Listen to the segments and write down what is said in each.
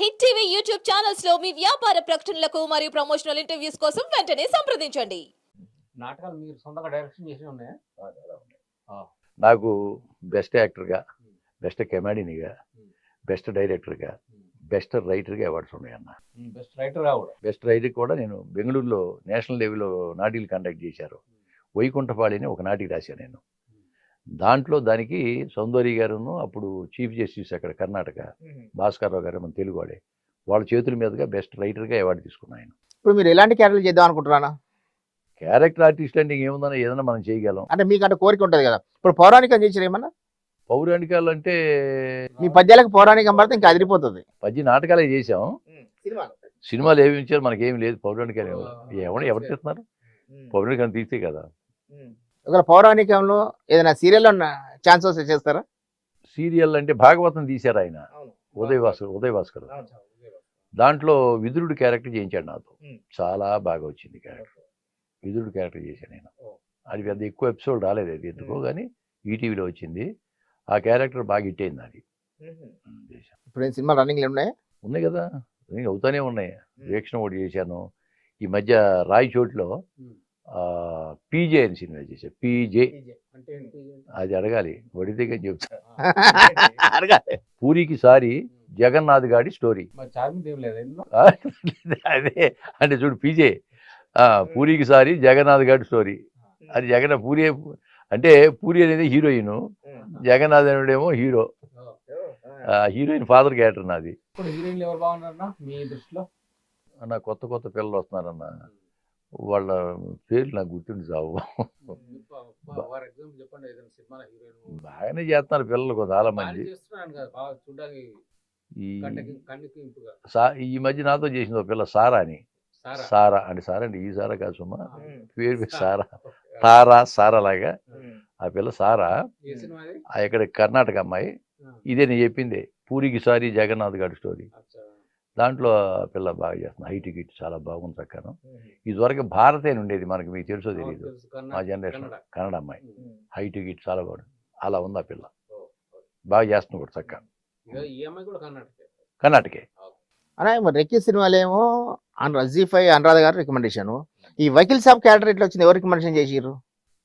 Hit TV YouTube ఛానల్స్లో మీ వ్యాపార ప్రకటనలకు మరియు ప్రమోషనల్ ఇంటర్వ్యూస్ కోసం వెంటనే సంప్రదించండి. నాటకాలు మీరు సొంతంగా డైరెక్షన్ చేసి ఉన్నాయా? నాకు బెస్ట్ యాక్టర్గా బెస్ట్ కెమెడీనిగా బెస్ట్ డైరెక్టర్గా బెస్ట్ రైటర్గా అవార్డ్స్ ఉన్నాయన్న. బెస్ట్ రైటర్ కూడా బెస్ట్ రైటర్ కూడా నేను బెంగళూరులో నేషనల్ లెవెల్లో నాటికలు కండక్ట్ చేశారు. వైకుంఠపాళి అని ఒక నాటికి రాశాను నేను. దాంట్లో దానికి సౌందర్య గారును అప్పుడు చీఫ్ జస్టిస్ అక్కడ కర్ణాటక భాస్కర్రావు గారు మన తెలుగువాడే వాళ్ళ చేతుల మీదుగా బెస్ట్ రైటర్గా అవార్డు తీసుకున్నాను ఆయన. ఇప్పుడు మీరు ఎలాంటి క్యారెక్టర్ చేద్దాం అనుకుంటున్నారా? క్యారెక్టర్ ఆర్టిస్ట్ అంటే ఇంకేముందన్నా ఏదైనా మనం చేయగలం. అంటే మీకు అంటే కోరిక ఉంటుంది కదా. ఇప్పుడు పౌరాణికం చేసారు ఏమన్నా? పౌరాణికాలు అంటే మీ పద్యాలకు పౌరాణికం పడితే ఇంకా అదిరిపోతుంది. పద్య నాటకాలే చేసాం సినిమాలు. ఏమి ఇచ్చారు మనకేం లేదు పౌరాణికాలు ఎవరు ఎవరు తీస్తున్నారు? పౌరాణికాలు తీస్తే కదా. ఒకవేళ పౌరాణికంలో ఏదైనా సీరియల్లో ఛాన్స్ వస్తే చేస్తారా? సీరియల్ అంటే భాగవతం తీశారు ఆయన. ఉదయ్ భాస్కర్ ఉదయ్ భాస్కర్ దాంట్లో విదురుడు క్యారెక్టర్ చేయించాడు నాతో. చాలా బాగా వచ్చింది క్యారెక్టర్ విదురుడు క్యారెక్టర్ చేశాను నేను అది పెద్ద ఎక్కువ ఎపిసోడ్ రాలేదు అది ఎందుకో. కానీ ఈటీవీలో వచ్చింది. ఆ క్యారెక్టర్ బాగా హిట్ అయింది అది. ఇప్పుడు ఏం సినిమా రన్నింగ్ ఉన్నాయి? ఉన్నాయి కదా. ఇంకా అవుతానే ఉన్నాయి. వీక్షణ ఒకటి చేశాను. ఈ మధ్య రాయి చోట్లో పీజే అని సినిమా చేశాను పీజే? అది అడగాలి. కానీ చెప్తా. అడగాలి. పూరికి సారి జగన్నాథ్ గాడి స్టోరీ. అదే. అంటే చూడు పీజే. పూరికి సారి జగన్నాథ్ గారి స్టోరీ. అది జగన్ పూరి అంటే పూరి అనేది హీరోయిన్. జగన్నాథ్ అనేడేమో హీరో. హీరోయిన్ ఫాదర్ క్యారెక్టర్ నాది. నా కొత్త కొత్త పిల్లలు వస్తున్నారన్న. వాళ్ళ పేర్లు నాకు గుర్తుండి చావు. బాగానే చేస్తున్నారు పిల్లలు చాలా మంది. ఈ మధ్య నాతో చేసింది ఒక పిల్ల సారా అని. సారా? సారా అంటే సారా అంటే ఈ సారా కాదు సుమా. పేరు సారా. తారా సారా లాగా ఆ పిల్ల సారా. ఇక్కడ కర్ణాటక అమ్మాయి. ఇదే నేను చెప్పిందే పూరికి సారి జగన్నాథ్ గారి స్టోరీ. దాంట్లో పిల్ల బాగా చేస్తుంది. హై టికెట్ చాలా బాగుంది చక్కను. ఇదివరకు భారతే అని ఉండేది మనకి మీకు తెలుసో తెలియదు మా జనరేషన్ కన్నడ. అమ్మాయి. హై టికెట్ చాలా బాగుంది. అలా ఉంది ఆ పిల్ల. బాగా చేస్తుంది కూడా చక్క కర్ణాటక అనే మరి రెక్కి సినిమాలు ఏమో జీ అనురాధ గారు రికమెండేషన్. ఈ వకీల్ సాబ్ క్యారెక్టర్ ఎట్లా వచ్చింది? ఎవరు రికమెండేషన్ చేసిర్రు?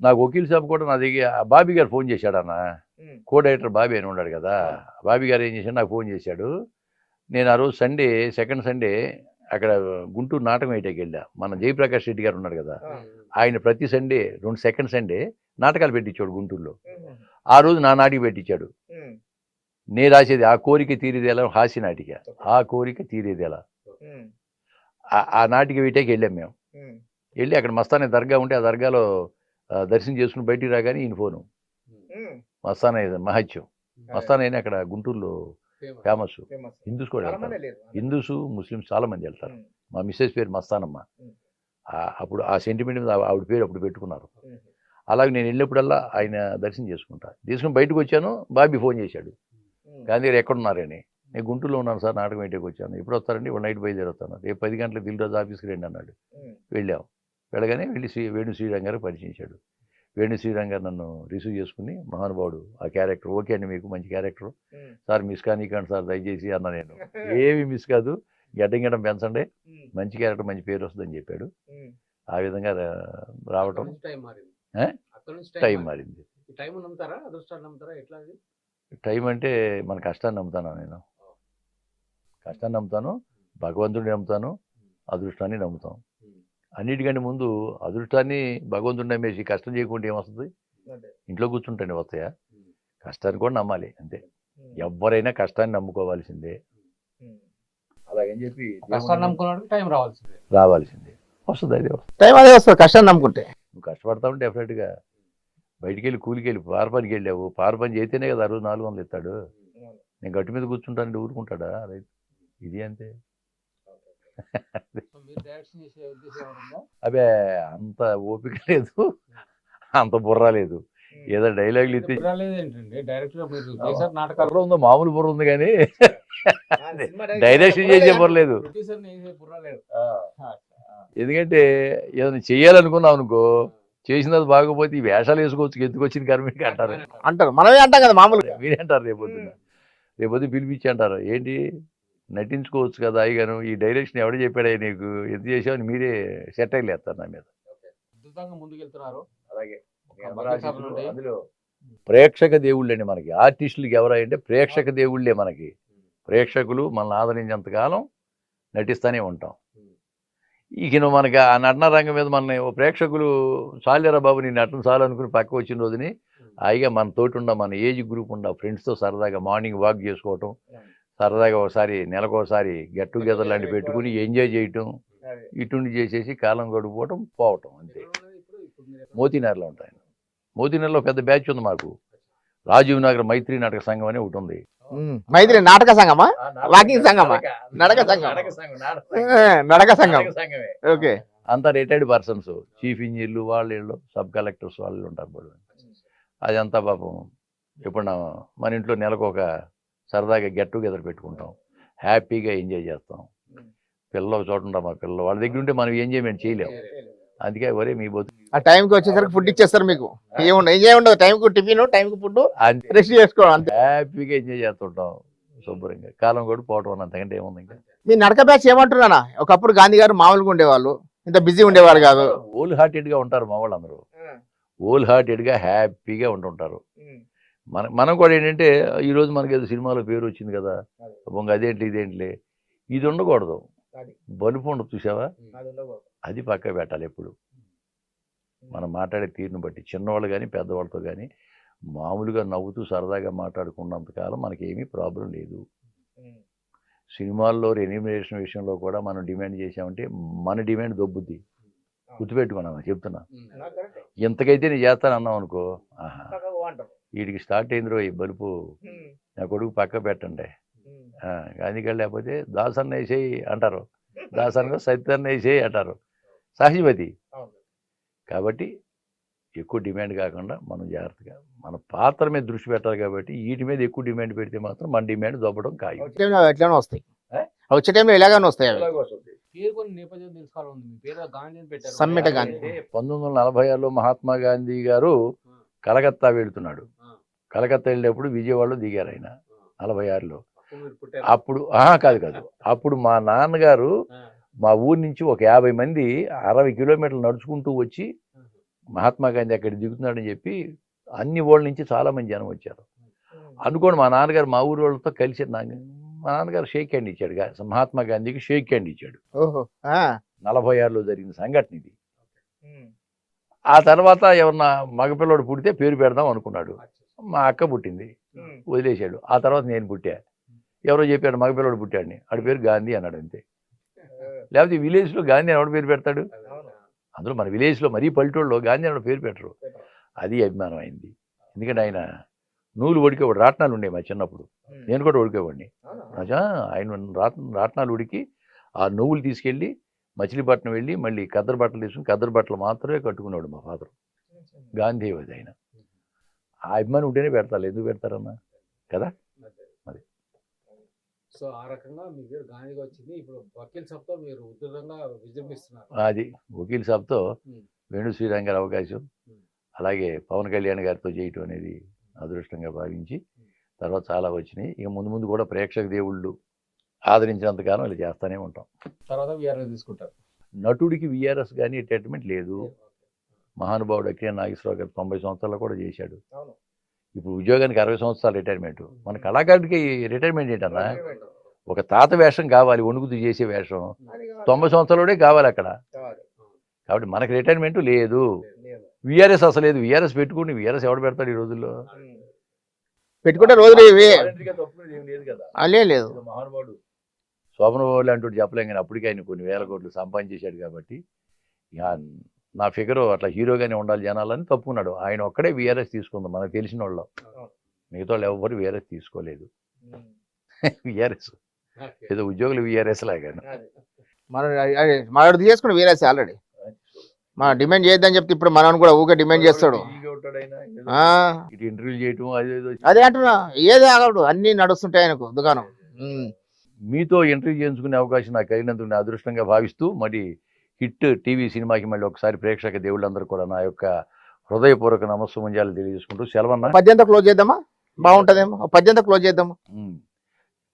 నాకు వకీల్ సాబ్ కూడా నా దగ్గర బాబీ గారు ఫోన్ చేశాడు అన్న. కో డైరెక్టర్ బాబీ అని ఉన్నాడు కదా. బాబీ గారు ఏం చేశాడు? నాకు ఫోన్ చేశాడు. నేను ఆ రోజు సండే సెకండ్ సండే అక్కడ గుంటూరు నాటకం వేయటానికి వెళ్ళా. మన జయప్రకాష్ రెడ్డి గారు ఉన్నాడు కదా ఆయన ప్రతి సండే రెండు సెకండ్ సండే నాటకాలు పెట్టించాడు గుంటూరులో. ఆ రోజు నా నాటికి పెట్టించాడు. నేను రాసేది ఆ కోరిక తీరేదేలా హాస్య నాటిక. ఆ కోరిక తీరేదేలా. ఆ- ఆ నాటిక వేయటానికి వెళ్ళాం మేము. వెళ్ళి అక్కడ మస్తానే దర్గా ఉంటే ఆ దర్గాలో దర్శనం చేసుకుని బయటికి రాగానే ఈయన ఫోను. మస్తానే మహత్యం. మస్తానే అని అక్కడ గుంటూరులో ఫేమస్. హిందూస్ కూడా వెళ్తారు. హిందూస్ ముస్లిమ్స్ చాలా మంది వెళ్తారు మా మిస్సెస్ పేరు మస్తానమ్మ. అప్పుడు ఆ సెంటిమెంట్ మీద ఆవిడ పేరు అప్పుడు పెట్టుకున్నారు. అలాగే నేను వెళ్ళినప్పుడల్లా ఆయన దర్శనం చేసుకుంటా. తీసుకుని బయటకు వచ్చాను బాబీ ఫోన్ చేశాడు. గాంధీ గారు ఎక్కడున్నారని? నేను గుంటూరులో ఉన్నాను సార్ నాటకం ఇంటికి వచ్చాను. ఎప్పుడు వస్తారండి? ఇప్పుడు నైట్ బయలుదేరుతాను రేపు పది గంటలకు దిల్రాజు ఆఫీస్కి రండి అన్నాడు. వెళ్ళాం. వెళ్ళగానే వెళ్ళి శ్రీ వేణు శ్రీరామ్ గారు పరిచయించాడు వేణు శ్రీరామ్ గారు నన్ను రిసీవ్ చేసుకుని మహానుభావుడు ఆ క్యారెక్టర్ ఓకే అండి మీకు మంచి క్యారెక్టర్. సార్ మిస్ కానీకండి సార్ దయచేసి అన్న నేను. ఏమి మిస్ కాదు. గడ్డం గడ్డం పెంచండి. మంచి క్యారెక్టర్ మంచి పేరు వస్తుందని చెప్పాడు. ఆ విధంగా రావటం. టైం మారింది. టైం అంటే మన కష్టాన్ని నమ్ముతాను నేను. కష్టాన్ని నమ్ముతాను భగవంతుడిని నమ్ముతాను అదృష్టాన్ని నమ్ముతాం. అన్నిటికంటే ముందు అదృష్టాన్ని భగవంతుడిని నమ్మేసి కష్టం చేయకుండా ఏమొస్తుంది? ఇంట్లో కూర్చుంటాను వస్తాయా? కష్టాన్ని కూడా నమ్మాలి అంతే. ఎవరైనా కష్టాన్ని నమ్ముకోవాల్సిందే. అలాగని చెప్పి టైం రావాల్సిందే. రావాల్సిందే. వస్తుంది అదే వస్తుంది. టైం అదే వస్తుంది కష్టాన్ని నమ్ముకుంటే. నువ్వు కష్టపడతావు డెఫినెట్గా బయటికి వెళ్ళి కూలికి వెళ్ళి పారపనికి వెళ్ళావు పారపని చేస్తేనే కదా రోజు నాలుగు వందలు ఇస్తాడు. నేను గట్టి మీద కూర్చుంటానంటే ఊరుకుంటాడా? రైతు ఇది అంతే. అబే అంత ఓపిక లేదు. అంత బుర్ర లేదు. ఏదో డైలాగులు ఇస్తే బుర్ర ఉందో మామూలు బుర్ర ఉంది కానీ డైరెక్షన్ చేసే బుర్ర లేదు. ఎందుకంటే ఏదైనా చేయాలనుకున్నావు అనుకో చేసిన తర్వాత బాగోపోతే ఈ వేషాలు వేసుకోవచ్చు ఎందుకు వచ్చింది కర్మీకి అంటారు. అంటారు. మనమే అంటాం కదా మామూలుగా. మీరే అంటారు రేపొద్దున. రేపొద్దు పిలిపించి అంటారు. ఏంటి? నటించుకోవచ్చు కదా అయ్యగాను ఈ డైరెక్షన్ ఎవడు చెప్పాడే నీకు? ఎంత చేసావు మీరే సెట్ అయ్యేస్తారు నా మీద. ముందుకెళ్తున్నారు. అలాగే. అందులో ప్రేక్షక దేవుళ్ళండి మనకి. ఆర్టిస్టులకి ఎవరంటే ప్రేక్షక దేవుళ్ళే మనకి. ప్రేక్షకులు మనల్ని ఆదరించేంతకాలం నటిస్తూనే ఉంటాం. ఇక మనకి ఆ నటన రంగం మీద మన ప్రేక్షకులు చాలేరా బాబు నీ నటన చాలు అనుకుని పక్క వచ్చిన రోజుని హాయిగా మన తోటి ఉండ మన ఏజ్ గ్రూప్ ఉండ ఫ్రెండ్స్తో సరదాగా మార్నింగ్ వాక్ చేసుకోవటం. సరదాగా ఒకసారి నెలకు ఒకసారి గెట్ టుగెదర్ లాంటి పెట్టుకుని ఎంజాయ్ చేయటం ఇటుండి చేసేసి కాలం గడిపోవటం పోవటం అంతే. మోతీనగర్లో ఉంటాయి. మోతీనగర్లో పెద్ద బ్యాచ్ ఉంది మాకు. రాజీవ్ నగర్ మైత్రి నాటక సంఘం అని ఒకటి ఉంది. మైత్రి నాటక సంఘమా? వాకింగ్ సంఘమా? నడక సంఘం. నడక సంఘం. ఓకే. అంతా రిటైర్డ్ పర్సన్స్ చీఫ్ ఇంజనీర్లు వాళ్ళు వీళ్ళు సబ్ కలెక్టర్స్ వాళ్ళు ఉంటారు. అదంతా పాపం ఇప్పుడు నా మన ఇంట్లో నెలకు ఒక సరదాగా గెట్ టుగెదర్ పెట్టుకుంటాం. హ్యాపీగా ఎంజాయ్ చేస్తాం. పిల్లలు ఒక చోట ఉంటాం మా పిల్లలు. వాళ్ళ దగ్గర ఉంటే మనం ఎంజాయ్మెంట్ చేయలేం. అందుకే ఒరే మీ బతు ఆ టైంకి వచ్చేసరికి ఫుడ్ ఇచ్చేస్తారు మీకు. ఏముండదు ఏం ఉండదు. టైంకి టిఫిన్ టైంకి ఫుడ్ రెస్ట్ చేసుకోవడం అంతే. హ్యాపీగా ఎంజాయ్ చేస్తుంటాం శుభ్రంగా. కాలం కూడా పోవటం అంతకంటే ఏముంది ఇంకా? మీ నడక బ్యాచ్ ఏమంటున్నానా? ఒకప్పుడు గాంధీ గారు మామూలుగా ఉండేవాళ్ళు. ఇంత బిజీ ఉండేవారు కాదు. ఓల్ హార్టెడ్గా ఉంటారు మా వాళ్ళందరూ. ఓల్ హార్టెడ్గా హ్యాపీగా ఉంటుంటారు. మన మనం కూడా ఏంటంటే ఈరోజు మనకి ఏదో సినిమాలో పేరు వచ్చింది కదా బొంగ అదేంటి ఇదేంటిలే. ఇది ఉండకూడదు. బలుపు ఉండదు చూసావా? అది పక్క పెట్టాలి ఎప్పుడు. మనం మాట్లాడే తీరుని బట్టి. చిన్నవాళ్ళు కానీ పెద్దవాళ్ళతో కానీ మామూలుగా నవ్వుతూ సరదాగా మాట్లాడుకున్నంతకాలం మనకి ఏమీ ప్రాబ్లం లేదు. సినిమాల్లో రెన్యూమినేషన్ విషయంలో కూడా మనం డిమాండ్ చేసామంటే మన డిమాండ్ దొబ్బుద్ది. గుర్తుపెట్టుకున్నాను చెప్తున్నా. ఇంతకైతే నేను చేస్తాను అన్నాం అనుకో ఆహా వీడికి స్టార్ట్ అయింది ఈ బలుపు నా కొడుకు పక్క పెట్టండి. ఆ, గాంధీకి లేకపోతే దాసన్న వేసేయి అంటారు. దాసన్న సత్యన్న వేసేయి అంటారు. సహజమతి అవును. కాబట్టి ఎక్కువ డిమాండ్ కాకుండా మనం జాగ్రత్తగా మన పాత్ర మీద దృష్టి పెట్టాలి కాబట్టి వీటి మీద ఎక్కువ డిమాండ్ పెడితే మాత్రం మన డిమాండ్ దొబ్బడం ఖాయం. ఎట్లానే వస్తాయి. ఏ? వచ్చే టైంలో ఇలాగానే వస్తాయి సమ్మెట గాంధీ. పంతొమ్మిది వందల నలభై ఆరులో మహాత్మా గాంధీ గారు కలకత్తా వెళ్తున్నాడు. కలకత్తా వెళ్ళేటప్పుడు విజయవాడలో దిగారు ఆయన నలభై ఆరులో అప్పుడు కాదు కాదు. అప్పుడు మా నాన్నగారు. మా ఊరి నుంచి ఒక యాభై మంది అరవై కిలోమీటర్లు నడుచుకుంటూ వచ్చి మహాత్మా గాంధీ అక్కడ దిగుతున్నాడని చెప్పి అన్ని ఊళ్ళ నుంచి చాలా మంది జనం వచ్చారు. అనుకోండి మా నాన్నగారు మా ఊరి వాళ్ళతో కలిసి మా నాన్నగారు షేక్ హ్యాండ్ ఇచ్చాడు. గా- మహాత్మా గాంధీకి షేక్ హ్యాండ్ ఇచ్చాడు. ఓహో. ఆ. నలభై ఆరులో జరిగిన సంఘటన ఇది. ఆ తర్వాత ఎవరన్నా మగపిల్లడు పుడితే పేరు పెడదాం అనుకున్నాడు. మా అక్క పుట్టింది. వదిలేశాడు. ఆ తర్వాత నేను పుట్టా. ఎవరో చెప్పాడు మగపిల్లడు పుట్టాడని. ఆడి పేరు గాంధీ అన్నాడు అంతే. లేకపోతే విలేజ్లో గాంధీ ఎవడు పేరు పెడతాడు? అందులో మన విలేజ్లో మరీ పల్లెటూళ్ళలో గాంధీ అని ఎవడు పేరు పెట్టరు. అది అభిమానం అయింది ఎందుకంటే ఆయన నూలు ఉడికేవాడు రాట్నాలు ఉండే మా చిన్నప్పుడు. నేను కూడా ఉడికేవాడిని ఆయన రాట్ రాట్నాలు ఉడికి ఆ నువ్వులు తీసుకెళ్ళి మచిలీపట్నం వెళ్ళి మళ్ళీ కద్దరు బట్టలు తీసుకుని కద్దరు బట్టలు మాత్రమే కట్టుకునేవాడు మా ఫాదర్. గాంధీ ఆయన. ఆ అభిమానం ఉంటేనే పెడతారు. ఎందుకు పెడతారన్నా? కదా? మరి. సో ఆ రకంగా గాంధీగా వచ్చింది. ఇప్పుడు వకీల్ మీరు ఉధృతంగా విజృంభిస్తున్నారు. అది. వకీల్ సాబ్తో. వేణు శ్రీరామ్ గారి అవకాశం. అలాగే పవన్ కళ్యాణ్ గారితో చేయటం అనేది అదృష్టంగా భావించి తర్వాత చాలా వచ్చినాయి. ఇక ముందు ముందు కూడా ప్రేక్షక దేవుళ్ళు ఆదరించినంతకాలం ఇలా చేస్తూనే ఉంటాం. తర్వాత వీఆర్ఏ తీసుకుంటారు. నటుడికి విఆర్ఎస్ కానీ అటాచ్మెంట్ లేదు. మహానుభావుడు అక్కినే నాగేశ్వరరావు గారు తొంభై సంవత్సరాలు కూడా చేశాడు. ఇప్పుడు ఉద్యోగానికి అరవై సంవత్సరాలు రిటైర్మెంట్. మన కళాకారుడికి రిటైర్మెంట్ ఏంటన్నా? ఒక తాత వేషం కావాలి వణుకుతూ చేసే వేషం. తొంభై సంవత్సరాలే కావాలి అక్కడ. కాబట్టి మనకి రిటైర్మెంట్ లేదు. విఆర్ఎస్ అసలు లేదు. విఆర్ఎస్ పెట్టుకుని విఆర్ఎస్ ఎవడు పెడతాడు ఈ రోజుల్లో? పెట్టుకుంటే రోజులు లేదు కదా. లేదు. మహానుభావుడు శోభనబాబు లాంటి చెప్పలేం కానీ అప్పటికి ఆయన కొన్ని వేల కోట్లు సంపాదించేశాడు కాబట్టి నా ఫిగర్ అట్లా హీరోగానే ఉండాలి జనాలని తప్పుకున్నాడు. ఆయన ఒక్కడే విఆర్ఎస్ తీసుకుంది మనకు తెలిసిన వాళ్ళు. మిగతా వాళ్ళు ఎవరు విఆర్ఎస్ తీసుకోలేదు. విఆర్ఎస్ ఏదో ఉద్యోగులు విఆర్ఎస్ లాగాను మనం మనోడు తీసుకుని వీరేసి ఆల్రెడీ. మనం డిమాండ్ చేయొద్దని చెప్తే ఇప్పుడు మనం కూడా ఊకే డిమాండ్ చేస్తాడు. ఇంటర్వ్యూ చేయటం అది అంటున్నా ఏది ఆగడు అన్ని నడుస్తుంటాయి ఆయనకు దుకాణం. మీతో ఇంటర్వ్యూ చేయించుకునే అవకాశం నాకు కలిగినందుకు నేను అదృష్టంగా భావిస్తూ మరి హిట్ టీవీ సినిమాకి మళ్ళీ ఒకసారి ప్రేక్షక దేవుళ్ళందరూ కూడా నా యొక్క హృదయపూర్వక నమస్సుమంజాలు తెలియజేసుకుంటూ సెలవన్న. పద్యంతో క్లోజ్ చేద్దామా? బాగుంటదేమో. పద్యంతో క్లోజ్ చేద్దామా.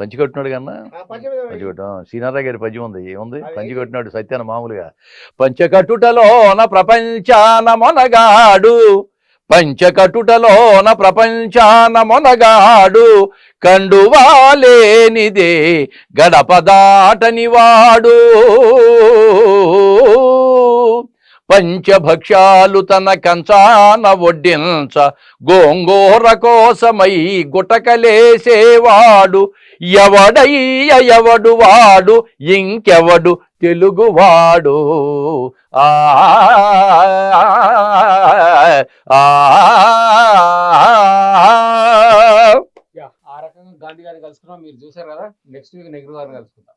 పంచికొట్టినాడు కన్నా? పంచకట్టం సీనారా గారి పద్యం ఉంది. ఏముంది? అది పంచకట్టినాడు సత్యాన మామూలుగా. పంచకట్టుటలోన ప్రపంచాన మొనగాడు. పంచకటుటలోన ప్రపంచాన మొనగాడు కండువాలేనిదే గడప వాడు పంచభక్ష్యాలు తన కంచాన వడ్డించ గోంగూర కోసమై గుటకలేసేవాడు. ఎవడయ్య ఎవడు వాడు ఇంకెవడు తెలుగువాడు ఆ రకంగా గాంధీ గారిని కలుసుకున్నాం మీరు చూసారు కదా నెక్స్ట్ వీక్ నెహ్రూ గారిని కలుసుకుందాం